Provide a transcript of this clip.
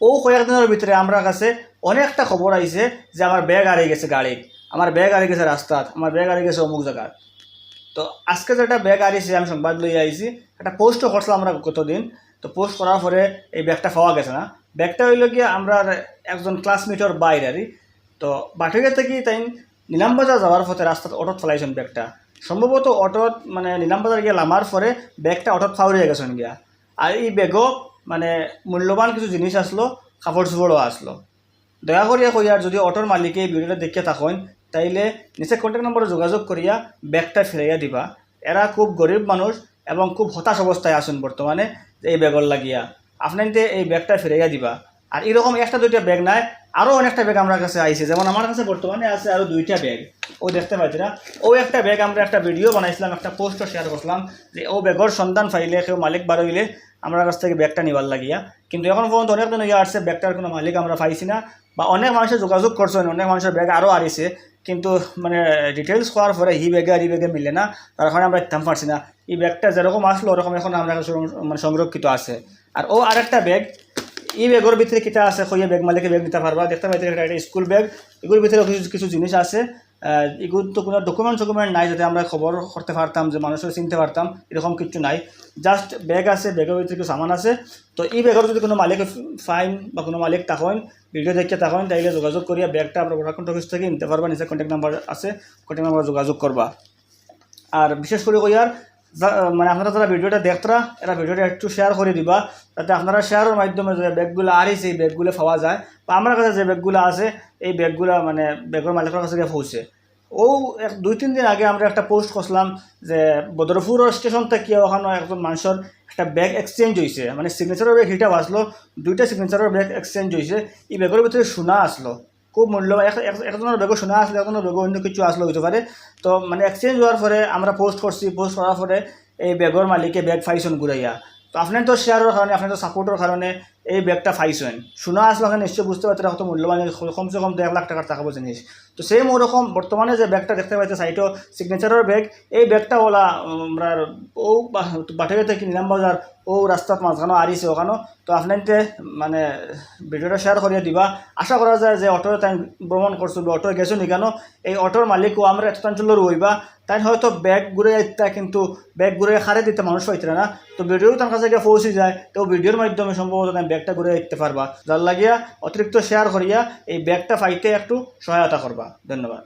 ও কয়েকদিনের ভিতরে আমরা কাছে অনেকটা খবর আইছে যে আমার ব্যাগ হারিয়ে গেছে গাড়ি। আমার ব্যাগ হারিয়ে গেছে রাস্তাত, আমার ব্যাগ হারিয়ে গেছে অমুক জায়গায় তো আজকে যেটা ব্যাগ হারিয়েছে, আমি সংবাদ লইয়া আইছি একটা পোস্টও করছিলাম আমরা গতদিন। তো পোস্ট করার পরে এই ব্যাগটা পাওয়া গেছে না। ব্যাগটা হইল গিয়ে আমরা একজন ক্লাসমেটর বাইরেরই। তো বাটিকা থেকে তাই নিলামবাজার যাওয়ার পথে রাস্তাত অটোত ফেলাইছেন ব্যাগটা সম্ভবত অটোত মানে নিলামবাজার গিয়ে নামার পরে ব্যাগটা অটোত ফাউরিয়ে গেছেন গিয়া। আর এই ব্যাগও মানে মূল্যবান কিছু জিনিস আসলো, কাপড় চোপড়ও আসলো। দয়া করিয়া কইয়ার যদি অটোর মালিকে এই ভিডিওটা দেখে থাকেন, তাইলে নিচে কন্ট্যাক্ট নম্বরে যোগাযোগ করিয়া ব্যাগটা ফিরাইয়া দিবা। এরা খুব গরিব মানুষ এবং খুব হতাশ অবস্থায় আসেন বর্তমানে এই ব্যাগর লাগিয়া। আপনাইতে এই ব্যাগটা ফিরাইয়া দিবা। আর এরকম একটা দুইটা ব্যাগ নাই আরও অনেকটা ব্যাগ আমার কাছে আইছে। যেমন আমার কাছে বর্তমানে আছে আরও দুইটা ব্যাগ ও দেখতে পাইছি না। ও একটা ব্যাগ আমরা একটা ভিডিও বানাইছিলাম, একটা পোস্টও শেয়ার করছিলাম যে ও ব্যাগর সন্ধান পাইলে, কেউ মালিক বার হইলে আমার কাছ থেকে ব্যাগটা নিবার লাগিয়া। কিন্তু এখন পর্যন্ত অনেকজন ইয়ে আসছে ব্যাগটার কোনো মালিক আমরা পাইছি না। বা অনেক মানুষের যোগাযোগ করছেন অনেক মানুষের ব্যাগ আরও আরিছে কিন্তু মানে ডিটেলস করার পরে হি ব্যাগে আর ই ব্যাগে মিলে না। তার কারণে আমরা ইতাম পারছি না। এই ব্যাগটা যেরকম আসলো, ওরকম এখন আমরা মানে সংরক্ষিত আছে। আর ও আরেকটা ব্যাগ এই ব্যাগের ভিতরে কিটা আছে কইয়া ব্যাগ মালিকে ব্যাগ নিতে পারবা দেখতে পাইতে এটা স্কুল ব্যাগ এগুলোর ভিতরে কিছু কিছু জিনিস আছে। এগুলো তো কোনো ডকুমেন্ট টকুমেন্ট নাই, যাতে আমরা খবর করতে পারতাম, যে মানুষের চিনতে পারতাম, এরকম কিছু নাই। জাস্ট ব্যাগ আছে ব্যাগের ভিতরে কিছু সামান আছে। তো এই ব্যাগের যদি কোনো মালিক ফাইন বা কোনো মালিক থাকেন ভিডিও দেখে থাকেন তাইলে যোগাযোগ করিয়া ব্যাগটা আমরা প্রোডাক্ট অফিস থেকে নিতে পারবা, নিচে কন্ট্যাক্ট নাম্বার আছে কন্ট্যাক্ট নাম্বার যোগাযোগ করবা। আর বিশেষ করে কইয়ার যা- মানে আপনারা যারা ভিডিওটা দেখতরা, এরা ভিডিওটা একটু শেয়ার করে দিবা, যাতে আপনারা শেয়ারের মাধ্যমে যে ব্যাগগুলো আরিছে এই ব্যাগগুলো পাওয়া যায়। বা আমার কাছে যে ব্যাগগুলো আছে, এই ব্যাগগুলো মানে ব্যাগের মালিকের কাছে গিয়ে পৌঁছে। ও এক, দুই, তিন দিন আগে আমরা একটা পোস্ট করছিলাম যে বদরপুর স্টেশন থেকে ওখানে একজন মানুষের একটা ব্যাগ এক্সচেঞ্জ হয়েছে মানে সিগনেচারের ব্যাগ হিটা আসলো, দুইটা সিগনেচারের ব্যাগ এক্সচেঞ্জ হয়েছে এই ব্যাগের ভিতরে সোনা আসলো। খুব মূল্যবান। এক- এক- একজনের বেগও শোনা আসলে একজনের বেগও অন্য কিছু আসলে হইতে পারে। তো মানে এক্সচেঞ্জ হওয়ার পরে আমরা পোস্ট করছি পোস্ট করার পরে এই ব্যাগর মালিকে ব্যাগ ফাইসন ঘুরাইয়া তো আপনার তো শেয়ারের কারণে আপনার তো সাপোর্টের কারণে এই ব্যাগটা ফাইছেন শোনা আসলে ওখানে নিশ্চয়ই বুঝতে পারতে কত মূল্যবান কমসে কম দেড় লাখ টাকার টাকাবো জিনিস তো সেম ওরকম বর্তমানে যে ব্যাগটা দেখতে পাইতে সাইটও সিগনেচারের ব্যাগ এই ব্যাগটা ওলা আমরা ও বাটাইতে কি নিলাম বাজার ও রাস্তাত মাঝখানো আরিছে ওখানো তো আপনাইতে মানে ভিডিওটা শেয়ার করিয়ে দিবা। আশা করা যায় যে অটো তাই ভ্রমণ করছ বা অটো গেছো নি কেন এই অটোর মালিকও আমরা এত অঞ্চলের রইবা তাই হয়তো ব্যাগ ঘুরে আইতা, কিন্তু ব্যাগ ঘুরে হারে দিতে মানুষ পাইতে না। তো ভিডিও তার কাছে গিয়ে পৌঁছে যায়। তো ভিডিওর মাধ্যমে সম্ভবত ব্যাগটা ঘুরে দেখতে পারবা। যার লাগিয়া অতিরিক্ত শেয়ার করিয়া এই ব্যাগটা পাইতে একটু সহায়তা করবা। ধন্যবাদ।